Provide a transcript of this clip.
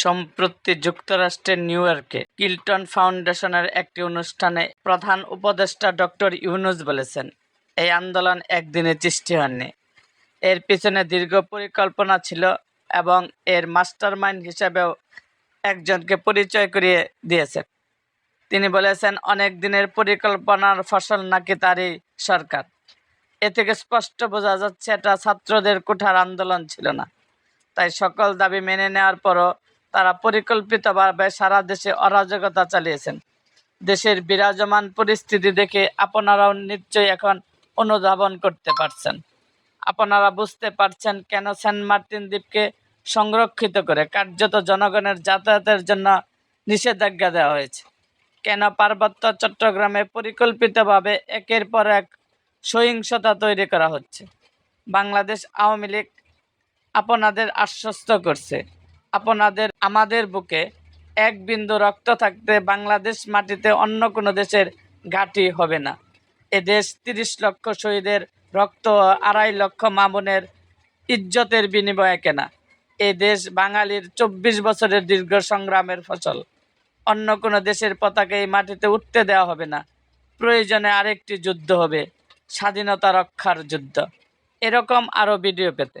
সম্প্রতি যুক্তরাষ্ট্রের নিউ ইয়র্কে কিল্টন ফাউন্ডেশনের একটি অনুষ্ঠানে প্রধান উপদেষ্টা ডক্টর ইউনুস বলেছেন, এই আন্দোলন একদিনে সৃষ্টি হয়নি। এর পিছনে দীর্ঘ পরিকল্পনা ছিল এবং এর মাস্টারমাইন্ড হিসেবেও একজনকে পরিচয় করিয়ে দিয়েছেন তিনি বলেছেন, অনেক দিনের পরিকল্পনার ফসল নাকি তারই সরকার। এ থেকে স্পষ্ট বোঝা যাচ্ছে, এটা ছাত্রদের কোঠার আন্দোলন ছিল না। তাই সকল দাবি মেনে নেওয়ার পরও তারা পরিকল্পিতভাবে সারা দেশে অরাজকতা চালিয়েছেন। দেশের বিরাজমান পরিস্থিতি দেখে আপনারাও নিশ্চয়ই এখন অনুধাবন করতে পারছেন। আপনারা বুঝতে পারছেন কেন সেন্ট মার্টিন দ্বীপকে সংরক্ষিত করে কার্যত জনগণের যাতায়াতের জন্য নিষেধাজ্ঞা দেওয়া হয়েছে। কেন পার্বত্য চট্টগ্রামে পরিকল্পিতভাবে একের পর এক সহিংসতা তৈরি করা হচ্ছে? বাংলাদেশ আওয়ামী লীগ আপনাদের আশ্বস্ত করছে। আপনাদের, আমাদের বুকে এক বিন্দু রক্ত থাকতে বাংলাদেশ মাটিতে অন্য কোনো দেশের ঘাঁটি হবে না। এ দেশ তিরিশ লক্ষ শহীদের রক্ত আড়াই লক্ষ মামুনের ইজ্জতের বিনিময়ে কেনা। এ দেশ বাঙালির চব্বিশ বছরের দীর্ঘ সংগ্রামের ফসল। অন্য কোনো দেশের পতাকা এই মাটিতে উঠতে দেওয়া হবে না। প্রয়োজনে আরেকটি যুদ্ধ হবে, স্বাধীনতা রক্ষার যুদ্ধ। এরকম আরও ভিডিও পেতে।